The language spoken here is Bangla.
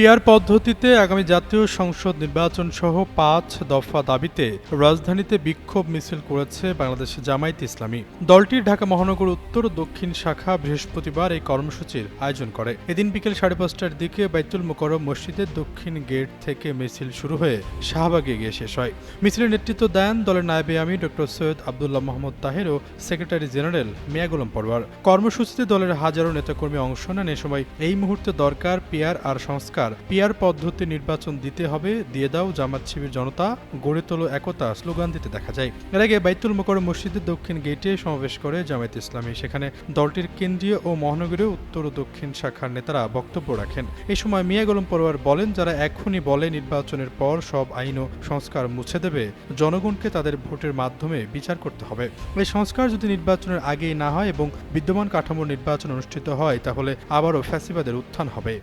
পিয়ার পদ্ধতিতে আগামী জাতীয় সংসদ নির্বাচন সহ পাঁচ দফা দাবিতে রাজধানীতে বিক্ষোভ মিছিল করেছে বাংলাদেশ জামায়াত ইসলামী। দলটির ঢাকা মহানগর উত্তর ও দক্ষিণ শাখা বৃহস্পতিবার এই কর্মসূচির আয়োজন করে। এদিন বিকেল সাড়ে পাঁচটার দিকে বাইতুল মোকরম মসজিদের দক্ষিণ গেট থেকে মিছিল শুরু হয়ে শাহবাগে গিয়ে শেষ হয়। মিছিলের নেতৃত্ব দেন দলের নায়েবে আমি ডক্টর সৈয়দ আবদুল্লাহ মোহাম্মদ তাহের ও সেক্রেটারি জেনারেল মিয়া গোলাম পরওয়ার। কর্মসূচিতে দলের হাজারো নেতাকর্মী অংশ নেন। এ সময় এই মুহূর্তে দরকার পিয়ার আর সংস্কার। পিয়ার পদ্ধতি নির্বাচন দিতে হবে, দিয়ে দাও জামাত শিবির জনতা, গড়ে তোলো একতা, স্লোগান দিতে দেখা যায়। এর আগে বাইতুল মোকরম মসজিদের দক্ষিণ গেটে সমাবেশ করে জামায়াত ইসলামী। সেখানে দলটির কেন্দ্রীয় ও মহানগরীয় উত্তর ও দক্ষিণ শাখার নেতারা বক্তব্য রাখেন। এই সময় মিয়া গোলাম পরোয়ার বলেন, যারা এখনই বলে নির্বাচনের পর সব আইন ও সংস্কার মুছে দেবে, জনগণকে তাদের ভোটের মাধ্যমে বিচার করতে হবে। এই সংস্কার যদি নির্বাচনের আগেই না হয় এবং বিদ্যমান কাঠামোর নির্বাচন অনুষ্ঠিত হয়, তাহলে আবারও ফ্যাসিবাদের উত্থান হবে।